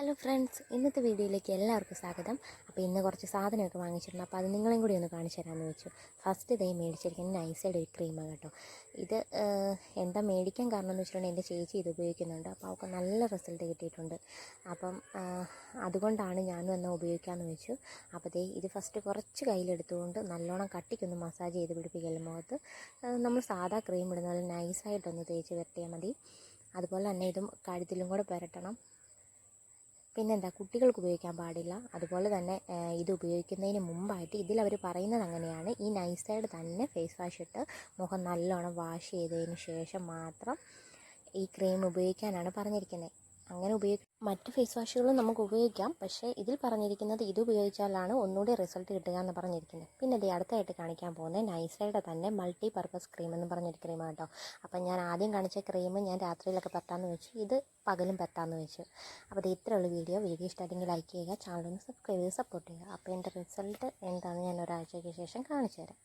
Hello friends ഇന്നത്തെ വീഡിയോയിലേക്ക് എല്ലാവർക്കും സ്വാഗതം. അപ്പോൾ ഇന്ന് കുറച്ച് സാധനമൊക്കെ വാങ്ങിച്ചിട്ടുണ്ട്. അപ്പോൾ അത് നിങ്ങളെയും കൂടി ഒന്ന് കാണിച്ചു തരാമെന്ന് വെച്ചു. ഫസ്റ്റ് ഇതേ മേടിച്ചിരിക്കുന്നത് നൈസയുടെ ഒരു ക്രീമാണ് കേട്ടോ. ഇത് എന്താ മേടിക്കാൻ കാരണം എന്ന് വെച്ചിട്ടുണ്ടെങ്കിൽ എന്റെ ചേച്ചി ഇത് ഉപയോഗിക്കുന്നുണ്ട്. അപ്പോൾ അവൾക്ക് നല്ല റിസൾട്ട് കിട്ടിയിട്ടുണ്ട്. അപ്പം അതുകൊണ്ടാണ് ഞാനും എന്നാൽ ഉപയോഗിക്കാമെന്ന് വെച്ചു. അപ്പോൾ ദേ ഇത് ഫസ്റ്റ് കുറച്ച് കയ്യിലെടുത്തുകൊണ്ട് നല്ലോണം കട്ടിക്കൊന്ന് മസാജ് ചെയ്ത് പിടിപ്പിക്കലും മുഖത്ത്. നമ്മൾ സാധാ ക്രീം ഇടുന്ന പോലെ നൈസായിട്ടൊന്ന് തേച്ച് വരട്ടിയാൽ മതി. അതുപോലെ തന്നെ ഇതും കഴുത്തിലും കൂടെ പുരട്ടണം. പിന്നെന്താ കുട്ടികൾക്ക് ഉപയോഗിക്കാൻ പാടില്ല. അതുപോലെ തന്നെ ഇത് ഉപയോഗിക്കുന്നതിന് മുമ്പായിട്ട് അവർ പറയുന്നത് അങ്ങനെയാണ്. ഈ നൈസൈഡ് തന്നെ ഫേസ് വാഷ് ഇട്ട് മുഖം നല്ലോണം വാഷ് ചെയ്തതിന് ശേഷം മാത്രം ഈ ക്രീം ഉപയോഗിക്കാനാണ് പറഞ്ഞിരിക്കുന്നത് അങ്ങനെ ഉപയോഗി മറ്റ് ഫേസ് വാഷുകളും നമുക്ക് ഉപയോഗിക്കാം. പക്ഷേ ഇതിൽ പറഞ്ഞിരിക്കുന്നത് ഇത് ഉപയോഗിച്ചാലാണ് ഒന്നുകൂടി റിസൾട്ട് കിട്ടുക എന്ന് പറഞ്ഞിരിക്കുന്നത്. പിന്നെ ഇത് അടുത്തായിട്ട് കാണിക്കാൻ പോകുന്നത് നൈസൈഡ് തന്നെ മൾട്ടി പർപ്പസ് ക്രീം എന്ന് പറഞ്ഞൊരു ക്രീമാണ് കേട്ടോ അപ്പം ഞാൻ ആദ്യം കാണിച്ച ക്രീം ഞാൻ രാത്രിയിലൊക്കെ പറ്റാമെന്ന് വെച്ചു. ഇത് പകലും പറ്റാമെന്ന് വെച്ചു. അപ്പോൾ ഇത് ഇത്രയുള്ള വീഡിയോ വീഡിയോ ഇഷ്ടമായിട്ടെങ്കിൽ ലൈക്ക് ചെയ്യുക ചാനൽ സബ്സ്ക്രൈബ് ചെയ്ത് സപ്പോർട്ട് ചെയ്യുക. അപ്പോൾ എന്റെ റിസൾട്ട് എന്താണെന്ന് ഞാൻ ഒരാഴ്ചയ്ക്ക് ശേഷം കാണിച്ചു തരാം.